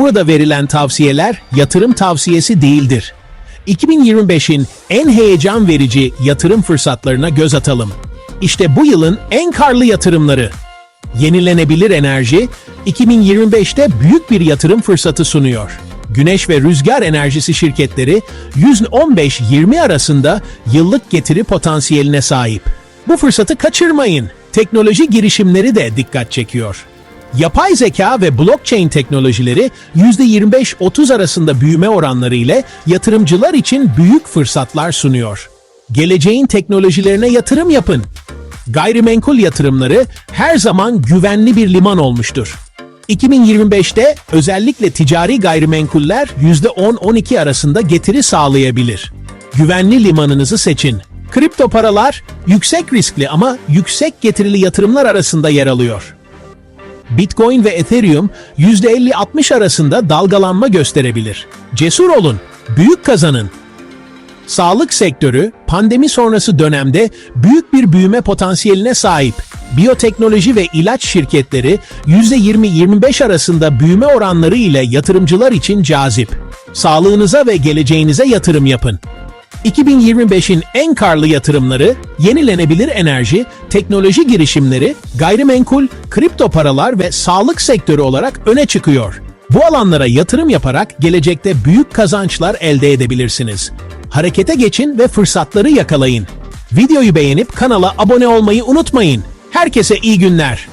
Burada verilen tavsiyeler yatırım tavsiyesi değildir. 2025'in en heyecan verici yatırım fırsatlarına göz atalım. İşte bu yılın en karlı yatırımları. Yenilenebilir enerji 2025'te büyük bir yatırım fırsatı sunuyor. Güneş ve rüzgar enerjisi şirketleri 115-20 arasında yıllık getiri potansiyeline sahip. Bu fırsatı kaçırmayın. Teknoloji girişimleri de dikkat çekiyor. Yapay zeka ve blockchain teknolojileri %25-30 arasında büyüme oranları ile yatırımcılar için büyük fırsatlar sunuyor. Geleceğin teknolojilerine yatırım yapın. Gayrimenkul yatırımları her zaman güvenli bir liman olmuştur. 2025'te özellikle ticari gayrimenkuller %10-12 arasında getiri sağlayabilir. Güvenli limanınızı seçin. Kripto paralar yüksek riskli ama yüksek getirili yatırımlar arasında yer alıyor. Bitcoin ve Ethereum %50-60 arasında dalgalanma gösterebilir. Cesur olun, büyük kazanın. Sağlık sektörü pandemi sonrası dönemde büyük bir büyüme potansiyeline sahip. Biyoteknoloji ve ilaç şirketleri %20-25 arasında büyüme oranları ile yatırımcılar için cazip. Sağlığınıza ve geleceğinize yatırım yapın. 2025'in en karlı yatırımları, yenilenebilir enerji, teknoloji girişimleri, gayrimenkul, kripto paralar ve sağlık sektörü olarak öne çıkıyor. Bu alanlara yatırım yaparak gelecekte büyük kazançlar elde edebilirsiniz. Harekete geçin ve fırsatları yakalayın. Videoyu beğenip kanala abone olmayı unutmayın. Herkese iyi günler.